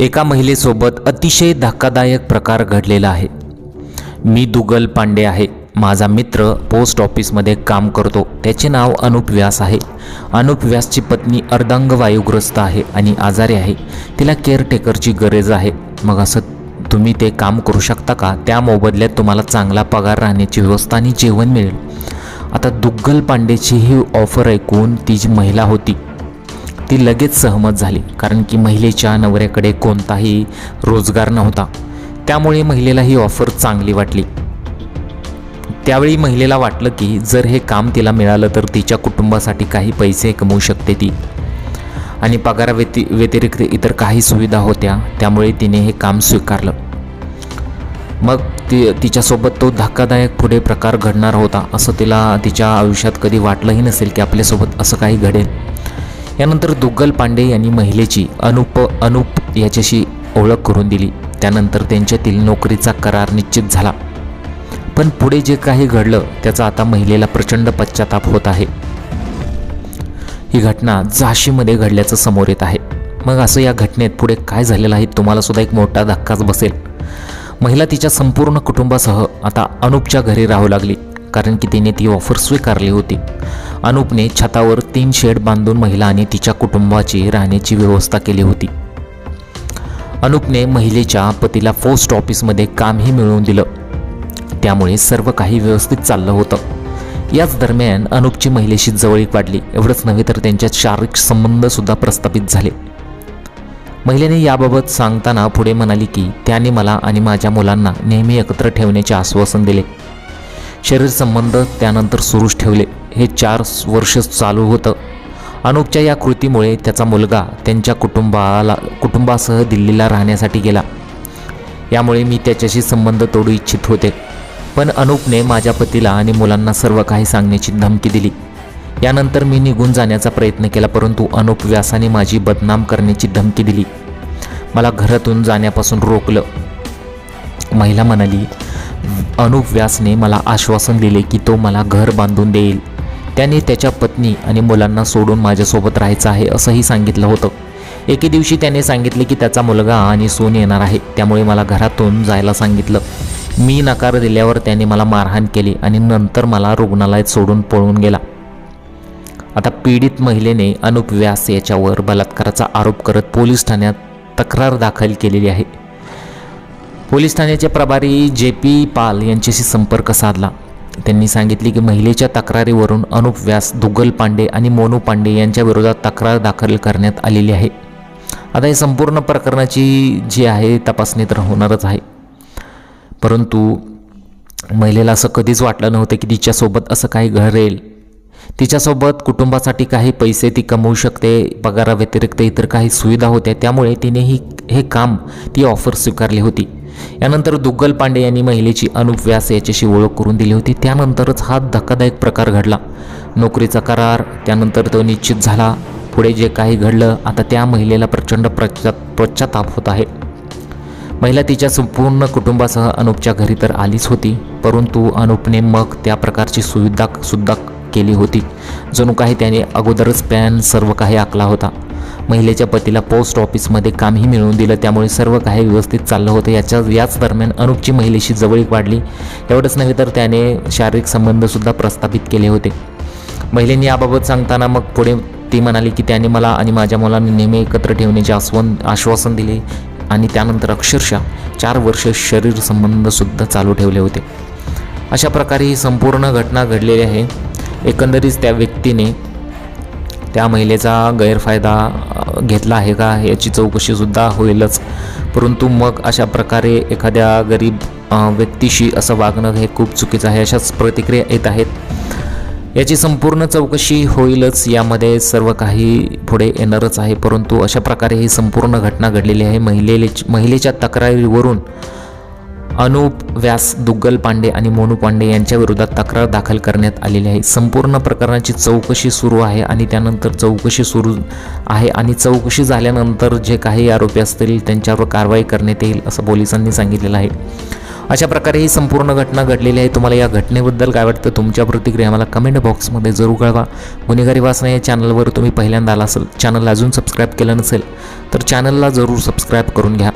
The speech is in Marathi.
एका महिलेसोबत अतिशय धक्कादायक प्रकार घडलेला आहे. मी दुगल पांडे आहे. माझा मित्र पोस्ट ऑफिसमध्ये काम करतो. त्याचे नाव अनुप व्यास आहे. अनुप व्यासची पत्नी अर्धांग वायुग्रस्त आहे आणि आजारी आहे. तिला केअरटेकरची गरज आहे. मग असं तुम्ही ते काम करू शकता का? त्या मोबदल्यात तुम्हाला चांगला पगार राहण्याची व्यवस्था आणि जेवण मिळेल. आता दुग्गल पांडेची ही ऑफर ऐकून ती जी महिला होती ती लगेच सहमत झाली कारण की महिलेच्या नवऱ्याकडे कोणताही रोजगार नव्हता. त्यामुळे महिलेला ही ऑफर चांगली वाटली. त्यावेळी महिलेला वाटलं की जर हे काम तिला मिळालं तर तिच्या कुटुंबासाठी काही पैसे कमवू शकते ती. आणि पगारा व्यति व्यतिरिक्त इतर काही सुविधा होत्या त्यामुळे तिने हे काम स्वीकारलं. मग ती तिच्यासोबत तो धक्कादायक पुढे प्रकार घडणार होता असं तिला तिच्या आयुष्यात कधी वाटलंही नसेल की आपल्यासोबत असं काही घडेल. यानंतर दुग्गल पांडे यांनी महिलेची अनुप अनुप याच्याशी ओळख करून दिली. त्यानंतर त्यांच्यातील नोकरीचा करार निश्चित झाला. पण पुढे जे काही घडलं त्याचा आता महिलेला प्रचंड पश्चाताप होत आहे. ही घटना झाशीमध्ये घडल्याचं समोर येत आहे. मग असं या घटनेत पुढे काय झालेलं आहे तुम्हाला सुद्धा एक मोठा धक्काच बसेल. महिला तिच्या संपूर्ण कुटुंबासह आता अनुपच्या घरी राहू लागली. कारण की तिने ती ऑफर स्वीकारली होती. अनुपने छतावर तीन शेड बांधून महिला आणि तिच्या कुटुंबाची राहण्याची व्यवस्था केली होती. अनुपने महिलेच्या पतीला पोस्ट ऑफिसमध्ये कामही मिळवून दिलं. त्यामुळे सर्व काही व्यवस्थित चाललं होतं. याच दरम्यान अनुपची महिलेशी जवळीक वाढली. एवढंच नव्हे तर त्यांच्यात शारीरिक संबंधसुद्धा प्रस्थापित झाले. महिलेने याबाबत सांगताना पुढे म्हणाली की त्याने मला आणि माझ्या मुलांना नेहमी एकत्र ठेवण्याचे आश्वासन दिले. शरीर संबंध त्यानंतर सुरूच ठेवले. हे चार वर्ष चालू होतं. अनुपच्या या कृतीमुळे त्याचा मुलगा त्यांच्या कुटुंबाला कुटुंबासह दिल्लीला राहण्यासाठी गेला. यामुळे मी त्याच्याशी संबंध तोडू इच्छित होते. पण अनुपने माझ्या पतीला आणि मुलांना सर्व काही सांगण्याची धमकी दिली. यानंतर मी निघून जाण्याचा प्रयत्न केला परंतु अनुप व्यासाने माझी बदनाम करण्याची धमकी दिली. मला घरातून जाण्यापासून रोखलं. महिला म्हणाली अनुप व्यासने मला आश्वासन दिले की तो मला घर बांधून देईल. त्याने त्याच्या पत्नी आणि मुलांना सोडून माझ्यासोबत राहायचं आहे असंही सांगितलं होतं. एके दिवशी त्याने सांगितले की त्याचा मुलगा आणि सून येणार आहे त्यामुळे मला घरातून जायला सांगितलं. मी नकार दिल्यावर त्याने मला मारहाण केली आणि नंतर मला रुग्णालयात सोडून पळून गेला. आता पीडित महिलेने अनुप व्यास याच्यावर बलात्काराचा आरोप करत पोलीस ठाण्यात तक्रार दाखल केलेली आहे. पोलीस ठाण्याचे प्रभारी जे पी पाल यांच्याशी संपर्क साधला. त्यांनी सांगितले की महिलेच्या तक्रारीवरून अनुप व्यास दुग्गल पांडे आणि मोनू पांडे यांच्या विरोधात तक्रार दाखल करण्यात आलेली आहे. आता ही संपूर्ण प्रकरणाची जी आहे तपासणी तर होणारच आहे. परंतु महिलेला असं कधीच वाटलं नव्हतं की तिच्यासोबत असं काही घडेल. तिच्यासोबत कुटुंबासाठी काही पैसे ती कमवू शकते पगाराव्यतिरिक्त इतर काही सुविधा होत्या त्यामुळे तिने ही हे काम ती ऑफर स्वीकारली होती. यानंतर दुग्गल पांडे यांनी महिलेची अनुप व्यास याच्याशी ओळख करून दिली होती. त्यानंतरच हा धक्कादायक प्रकार घडला. नोकरीचा करार त्यानंतर तो निश्चित झाला. पुढे जे काही घडलं आता त्या महिलेला प्रचंड प्रचा पश्चाताप होत आहे. महिला तिच्या संपूर्ण कुटुंबासह अनुपच्या घरी तर आलीच होती परंतु अनुपने मग त्या प्रकारची सुविधा सुद्धा केली होती. जणू काही त्याने अगोदरच प्लॅन सर्व काही आखला होता. महिलेच्या पतीला पोस्ट ऑफिसमध्ये कामही मिळवून दिलं. त्यामुळे सर्व काही व्यवस्थित चाललं होतं. याच्या याच दरम्यान अनुपची महिलेशी जवळीक वाढली. एवढंच नव्हे तर त्याने शारीरिक संबंधसुद्धा प्रस्थापित केले होते. महिलेने याबाबत सांगताना मग पुढे ती म्हणाली की त्याने मला आणि माझ्या मुलांना नेहमी एकत्र ठेवण्याचे आश्वन आश्वासन दिले आणि त्यानंतर अक्षरशः चार वर्ष शरीर संबंधसुद्धा चालू ठेवले होते. अशा प्रकारे ही संपूर्ण घटना घडलेली आहे. एकंदरीत त्या व्यक्तीने त्या महिलेचा गैरफायदा घेतला आहे का? याची चौकशीसुद्धा होईलच. परंतु मग अशा प्रकारे एखाद्या गरीब व्यक्तीशी असं वागणं हे खूप चुकीचं आहे अशाच प्रतिक्रिया येत आहेत. याची संपूर्ण चौकशी होईलच. यामध्ये सर्व काही पुढे येणारच आहे. परंतु अशा प्रकारे ही संपूर्ण घटना घडलेली आहे. महिलेले महिलेच्या तक्रारीवरून अनुप व्यास दुग्गल पांडे आणि मोनू पांडे यांच्या विरोधात तक्रार दाखल करण्यात आलेली आहे. संपूर्ण प्रकरणाची चौकशी सुरू आहे आणि त्यानंतर चौकशी सुरू आहे आणि चौकशी झाल्यानंतर जे काही आरोपी असतील त्यांच्यावर कारवाई करण्यात येईल असं पोलिसांनी सांगितलेलं आहे. अशा प्रकारे ही संपूर्ण घटना घडलेली आहे. तुम्हाला या घटनेबद्दल काय वाटतं? तुमच्या प्रतिक्रिया मला कमेंट बॉक्समध्ये जरूर कळवा. गुन्हेगारी वाचना या चॅनलवर तुम्ही पहिल्यांदा आला असेल चॅनल अजून सबस्क्राईब केलं नसेल तर चॅनलला जरूर सबस्क्राईब करून घ्या.